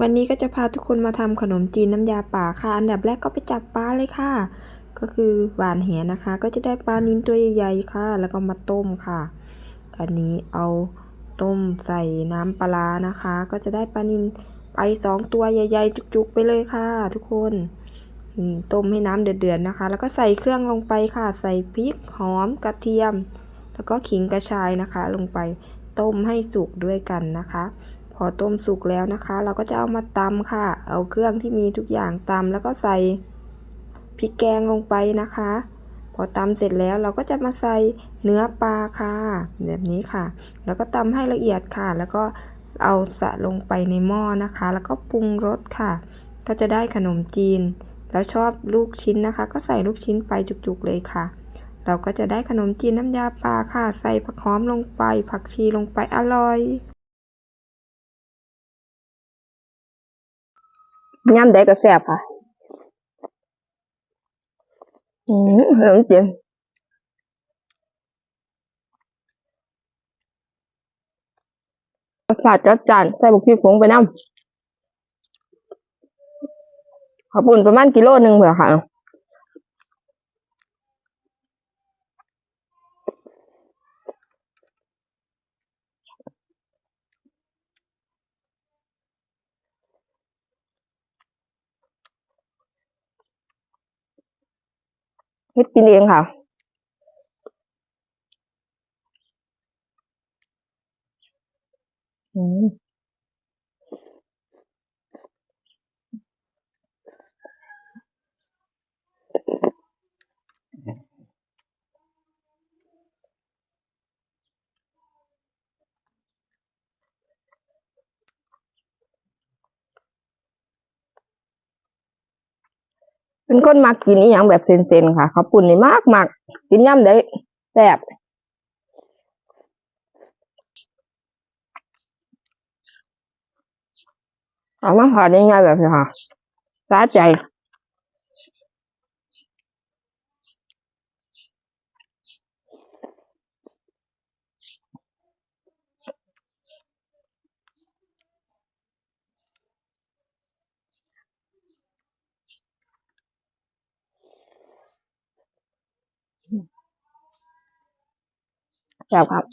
วันนี้ก็จะพาทุกคนมาทำขนมจีนน้ำยาป่าค่ะ อันดับแรกก็ไปจับปลาเลยค่ะ ก็คือหวานแหนะคะ ก็จะได้ปลานิลตัวใหญ่ๆค่ะ แล้วก็มาต้มค่ะ อันนี้เอาต้มใส่น้ำปลานะคะ ก็จะได้ปลานิลไปสองตัวใหญ่ๆ จุกๆ ไปเลยค่ะ ทุกคนนี่ต้มให้น้ำเดือดๆนะคะ แล้วก็ใส่เครื่องลงไปค่ะ ใส่พริกหอมกระเทียม แล้วก็ขิงกระชายนะคะ ลงไปต้มให้สุกด้วยกันนะคะ พอต้มสุกแล้วนะคะ เราก็จะเอามาตำค่ะ เอาเครื่องที่มีทุกอย่างตำแล้วก็ใส่พริกแกงลงไปนะคะ พอตำเสร็จแล้วเราก็จะมาใส่เนื้อปลาค่ะ แบบนี้ค่ะ แล้วก็ตำให้ละเอียดค่ะ แล้วก็เอาสะลงไปในหม้อนะคะ แล้วก็ปรุงรสค่ะ ก็จะได้ขนมจีน แล้วชอบลูกชิ้นนะคะ ก็ใส่ลูกชิ้นไปจุกๆเลยค่ะ เราก็จะได้ขนมจีนน้ำยาปลาค่ะ ใส่ผักหอมลงไป ผักชีลงไปอร่อย ย่ำได้ก็แซ่บค่ะ อืมขนมจีนรสาดจัดจานใส่บุกพี่ผงไปน้ำขอบปุ่นประมาณกิโลหนึ่งเผื่อค่ะ เฮ็ดกินเองค่ะ อืม เป็นคนมักกินอีหยังแบบเซนๆค่ะข้าวปุ่นนี่มากมักกินย่ำได้แซ่บเอามาผ่านง่ายแบบนี้ค่ะสาใจ แซ่บครับ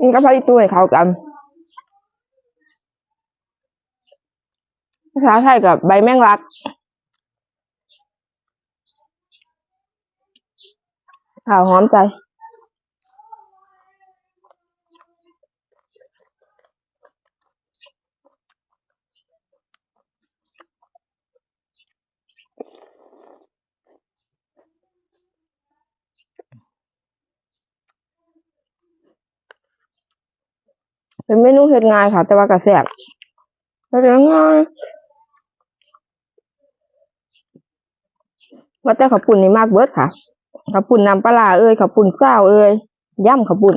นี่ก็พอดีตัวให้เขากันภาษาไทยกับใบแมงลักข่าวหอมใจ เป็นเมนูเฮ็ดง่ายค่ะ แต่ว่ากระแสบแล้วเดี๋ยวง่ายว่าแต่ข้าวปุ่นนี่มากเบิดค่ะข้าวปุ่นน้ำปลาเอ้ยข้าวปุ่นเจ้าเอ้ยย่ำข้าวปุ่น